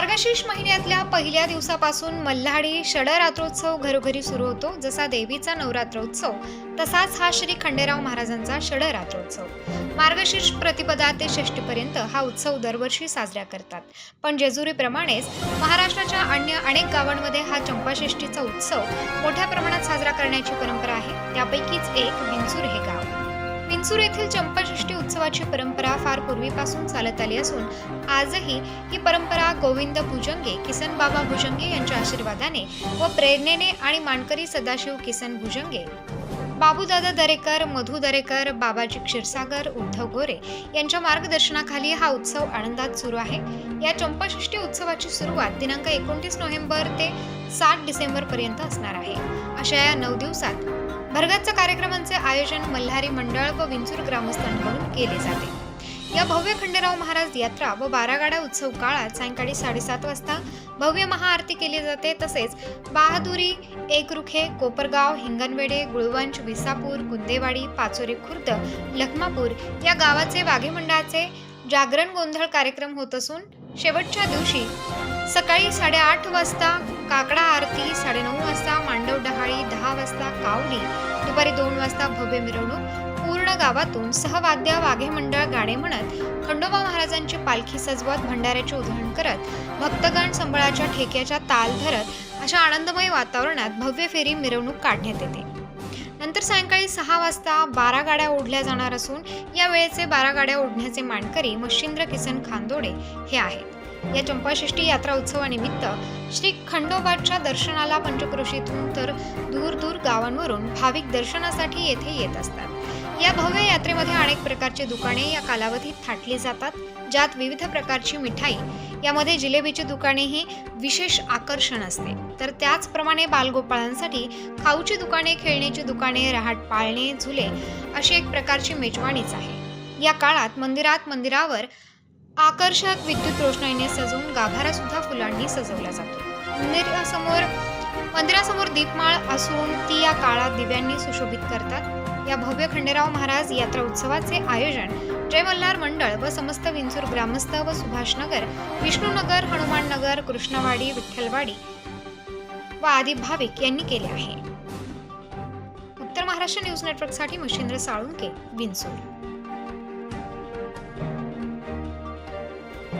मार्गशीर्ष महिन्यातल्या पहिल्या दिवसापासून मल्हाडी षडरात्रोत्सव घरोघरी सुरू होतो जसा देवीचा नवरात्रोत्सव तसाच हा श्री खंडेराव महाराजांचा षडरात्रोत्सव. मार्गशीर्ष प्रतिपदा ते षष्टीपर्यंत हा उत्सव दरवर्षी साजरा करतात. पण जेजुरीप्रमाणेच महाराष्ट्राच्या अन्य अनेक गावांमध्ये हा चंपाषष्ठीचा उत्सव मोठ्या प्रमाणात साजरा करण्याची परंपरा आहे. त्यापैकीच एक विंचूर हे गाव. विंचूर येथील चंपाषष्ठी उत्सवाची परंपरा फार पूर्वीपासून चालत आली असून आजही ही परंपरा गोविंद भुजंगे किसन बाबा भुजंगे यांच्या आशीर्वादाने व प्रेरणेने आणि मानकरी सदाशिव किसन भुजंगे बाबूदादा दरेकर मधु दरेकर बाबाजी क्षीरसागर उद्धव गोरे यांच्या मार्गदर्शनाखाली हा उत्सव आनंदात सुरू आहे. या चंपाषष्ठी उत्सवाची सुरुवात दिनांक एकोणतीस नोव्हेंबर ते सात डिसेंबर पर्यंत असणार आहे. अशा या नऊ दिवसात भरगच्च कार्यक्रमांचे आयोजन मल्हारी मंडळ व विंचूर ग्रामस्थांकडून केले जाते. या भव्य खंडेराव महाराज यात्रा व बारागाडा उत्सव काळात सायंकाळी साडेसात वाजता भव्य महाआरती केली जाते. तसेच बहादुरी एकरुखे कोपरगाव हिंगणवेडे गुळवंच विसापूर गुंदेवाडी पाचोरी खुर्द लखमापूर या गावाचे वाघे मंडळाचे जागरण गोंधळ कार्यक्रम होत असून शेवटच्या दिवशी सकाळी साडेआठ वाजता काकडा आरती साडेनऊ वाजता मांडव डहाळी दहा वाजता कावडी दुपारी दोन वाजता भव्य मिरवणूक पूर्ण गावातून सहवाद्य वाघे मंडळ गाणे म्हणत खंडोबा महाराजांची पालखी सजवत भंडाऱ्याचे उधळण करत भक्तगण संबळाच्या ठेक्याच्या ताल धरत अशा आनंदमय वातावरणात भव्य फेरी मिरवणूक काढण्यात येते. नंतर सायंकाळी सहा वाजता बारा गाड्या ओढल्या जाणार असून या वेळेचे बारा गाड्या ओढण्याचे मानकरी मच्छिंद्र किसन खांदोडे हे आहेत. या चंपाषष्ठी यात्रा उत्सवानिमित्त श्री खंडोबाच्या दर्शनाला पंचक्रोशीतून तर दूर दूर गावांवरून भाविक दर्शनासाठी येथे येत असतात. या भव्य यात्रेमध्ये अनेक प्रकारची दुकाने या कालावधीत थाटली जातात ज्यात विविध प्रकारची मिठाई यामध्ये जिलेबीची दुकाने ही विशेष आकर्षण असते. तर त्याचप्रमाणे बालगोपाळांसाठी खाऊची दुकाने खेळण्याची दुकाने रहाट पाळणे झुले अशी एक प्रकारची मेजवानीच आहे. या काळात मंदिरात मंदिरावर आकर्षक विद्युत रोषणाईने सजवून गाभारा सुद्धा फुलांनी सजवला जातो. मंदिरासमोर मंदिरासमोर दीपमाळ असून ती या काळात दिव्यांनी सुशोभित करतात. या भव्य खंडेराव महाराज यात्रा उत्सवाचे आयोजन जय मल्हार मंडळ व समस्त विंचूर ग्रामस्थ व सुभाषनगर विष्णुनगर हनुमाननगर कृष्णवाडी विठ्ठलवाडी व आदी भाविक यांनी केले आहे. उत्तर महाराष्ट्र न्यूज नेटवर्कसाठी मशिंद्र साळुंके विंचूर.